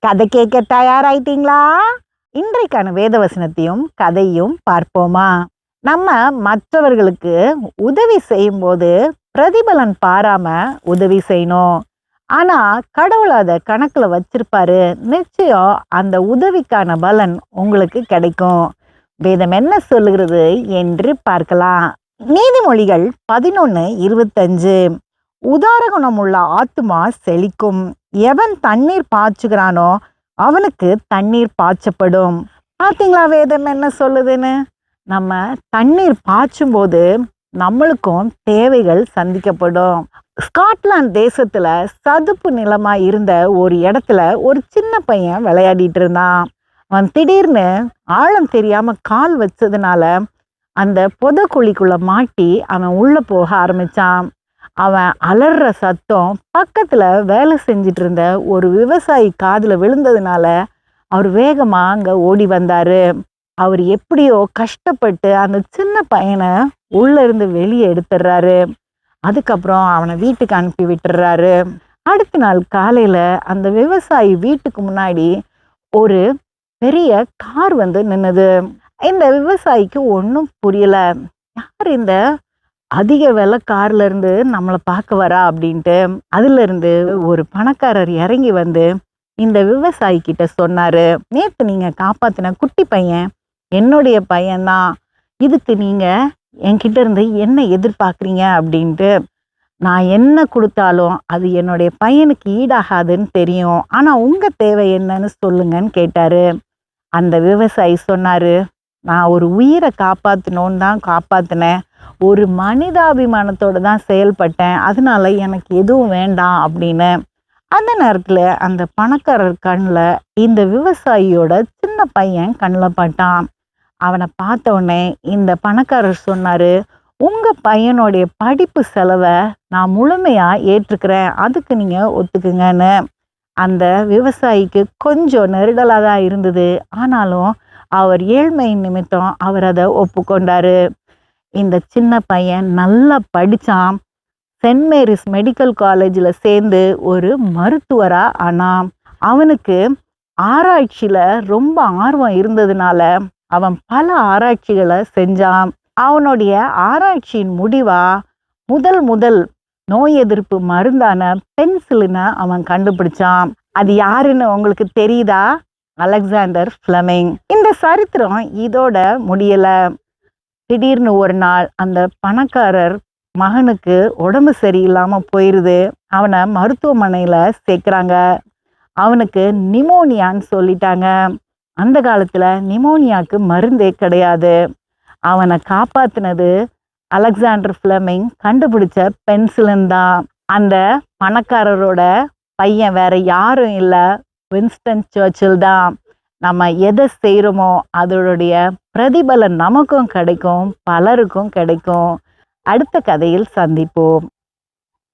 கதை கேட்க தயாராயிட்டீங்களா? இன்றைக்கான வேதவசனத்தையும் கதையும் பார்ப்போமா? நம்ம மற்றவர்களுக்கு உதவி செய்யும்போது பிரதிபலன் பாராம உதவி செய்யணும். ஆனா கடவுள் அதை கணக்குல வச்சிருப்பாரு. நிச்சயம் அந்த உதவிக்கான பலன் உங்களுக்கு கிடைக்கும். வேதம் என்ன சொல்லுகிறது என்று பார்க்கலாம். நீதிமொழிகள் பதினொன்று இருபத்தஞ்சு. உதார குணமுள்ள ஆத்துமா செழிக்கும். எவன் தண்ணீர் பாய்ச்சுகிறானோ அவனுக்கு தண்ணீர் பாய்ச்சப்படும். பார்த்தீங்களா வேதம் என்ன சொல்லுதுன்னு? நம்ம தண்ணீர் பாய்ச்சும் போது நம்மளுக்கும் தேவைகள் சந்திக்கப்படும். ஸ்காட்லாந்து தேசத்துல சதுப்பு நிலமா இருந்த ஒரு இடத்துல ஒரு சின்ன பையன் விளையாடிட்டு இருந்தான். அவன் திடீர்னு ஆழம் தெரியாம கால் வச்சதுனால அந்த புதக்குழிக்குள்ள மாட்டி அவன் உள்ள போக ஆரம்பிச்சான். அவன் அலற சத்தம் பக்கத்தில் வேலை செஞ்சிட்டு இருந்த ஒரு விவசாயி காதில் விழுந்ததுனால அவர் வேகமாக அங்கே ஓடி வந்தார். அவர் எப்படியோ கஷ்டப்பட்டு அந்த சின்ன பையனை உள்ளேருந்து வெளியே எடுத்துடுறாரு அதுக்கப்புறம் அவனை வீட்டுக்கு அனுப்பி விட்டுறாரு அடுத்த நாள் காலையில் அந்த விவசாயி வீட்டுக்கு முன்னாடி ஒரு பெரிய கார் வந்து நின்னுது. இந்த விவசாயிக்கு ஒன்றும் புரியல. யார் இந்த அதிக விலை கார்ல இருந்து நம்மளை பார்க்க வரா அப்படின்ட்டு அதுல இருந்து ஒரு பணக்காரர் இறங்கி வந்து இந்த விவசாயி கிட்ட சொன்னாரு. நேத்து நீங்க காப்பாத்தின குட்டி பையன் என்னுடைய பையன்தான் இதுக்கு நீங்க என்கிட்ட இருந்து என்ன எதிர்பார்க்குறீங்க? அப்படின்ட்டு நான் என்ன கொடுத்தாலும் அது என்னுடைய பையனுக்கு ஈடாகாதுன்னு தெரியும். ஆனால் உங்கள் தேவை என்னன்னு சொல்லுங்கன்னு கேட்டாரு. அந்த விவசாயி சொன்னாரு நான் ஒரு உயிரை காப்பாற்றணும்னு தான் காப்பாத்தினேன். ஒரு மனிதாபிமானத்தோடு தான் செயல்பட்டேன். அதனால எனக்கு எதுவும் வேண்டாம் அப்படின்னு. அந்த நேரத்தில் அந்த பணக்காரர் கண்ணில் இந்த விவசாயியோட சின்ன பையன் கண்ணில் பட்டான். அவனை பார்த்தோடனே இந்த பணக்காரர் சொன்னார் உங்கள் பையனுடைய படிப்பு செலவை நான் முழுமையாக ஏற்றுக்கிறேன். அதுக்கு நீங்கள் ஒத்துக்குங்கன்னு. அந்த விவசாயிக்கு கொஞ்சம் நெருடலாக தான் இருந்தது. ஆனாலும் அவர் ஏழ்மை நிமித்தம் அவர் அதை ஒப்புக்கொண்டாரு. இந்த சின்ன பையன் நல்லா படித்தான் சென்ட் மேரிஸ் மெடிக்கல் காலேஜில் சேர்ந்து ஒரு மருத்துவராக ஆனான். அவனுக்கு ஆராய்ச்சியில் ரொம்ப ஆர்வம் இருந்ததுனால அவன் பல ஆராய்ச்சிகளை செஞ்சான். அவனுடைய ஆராய்ச்சியின் முடிவாக முதல் முதல் நோய் எதிர்ப்பு மருந்தான பென்சிலினை அவன் கண்டுபிடிச்சான். அது யாருன்னு உங்களுக்கு தெரியுதா? Alexander Fleming. இந்த சரித்திரம் இதோட முடியலை. திடீர்னு ஒரு நாள் அந்த பணக்காரர் மகனுக்கு உடம்பு சரியில்லாம போயிருது. அவனை மருத்துவமனையில சேர்க்குறாங்க. அவனுக்கு நிமோனியான்னு சொல்லிட்டாங்க. அந்த காலத்துல நிமோனியாக்கு மருந்தே கிடையாது. அவனை காப்பாத்தினது அலெக்சாண்டர் ஃப்ளமிங் கண்டுபிடிச்ச பென்சிலன் தான். அந்த பணக்காரரோட பையன் வேற யாரும் இல்லை வின்ஸ்டன் சர்ச்சில் தான். நம்ம எதை செய்கிறோமோ அதோடைய பிரதிபலன் நமக்கும் கிடைக்கும் பலருக்கும் கிடைக்கும். அடுத்த கதையில் சந்திப்போம்.